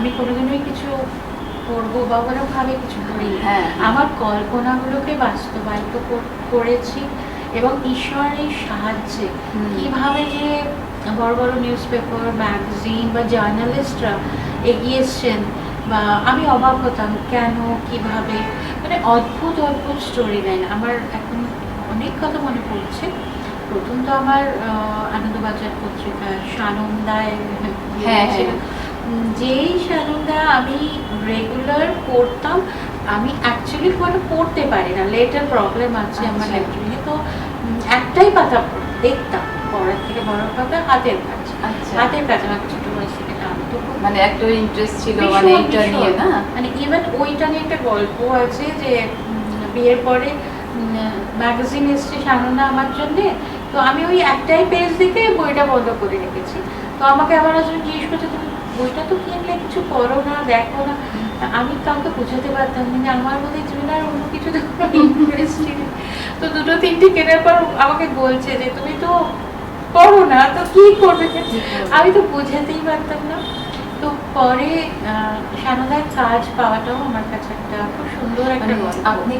আমি কোনোদিনই কিছু করব বা ওরকমভাবে কিছু করি হ্যাঁ আমার কল্পনাগুলোকে বাস্তবায়িত করেছি এবং ঈশ্বরের সাহায্যে। কীভাবে যে বড় বড় নিউজ পেপার ম্যাগাজিন বা জার্নালিস্টরা এগিয়ে এসছেন বা আমি অবাক হতাম কেন কীভাবে মানে অদ্ভুত অদ্ভুত স্টোরি লাইন আমার এখন অনেক কথা মনে পড়ছে প্রথম তো আমার আনন্দবাজার পত্রিকা সানন্দায় হ্যাঁ। হ্যাঁ। যেই সানন্দা আমি রেগুলার পড়তাম আমি অ্যাকচুয়ালি একটা পড়তে পারি না। লেটার প্রবলেম আছে আমার আচ্ছা। তো একটাই পাতা দেখতাম পড়ার থেকে বড় কথা হাতের কাজ। আচ্ছা। হাতের কাজ আমার ছোট বয়স থেকে মানে একটা ইন্টারেস্ট ছিল মানে এটা নিয়ে না? মানে ইভেন ওইটা নিয়ে একটা গল্প আছে যে বিয়ের পরে ম্যাগাজিন এসছে সানন্দা আমার জন্যে। তো আমি ওই একটাই পেজ দেখে বইটা বন্ধ করে রেখেছি। তো আমাকে আবার হাজবেন্ড জিজ্ঞেস করছে বইটা তো কিনলে কিছু করো না দেখো না। আমি কাউকে বোঝাতে পারতাম না আমার মধ্যে জীবনে আর অন্য কিছু ইন্টারেস্টিং তো দুটো তিনটে কেনার পর আমাকে বলছে যে তুমি তো করো না তো কি করবে? আমি তো বোঝাতেই পারতাম না। তো পরে আহ, সানন্দার কাজ পাওয়াটাও আমার কাছে একটা খুব সুন্দর একটা মানে আপনি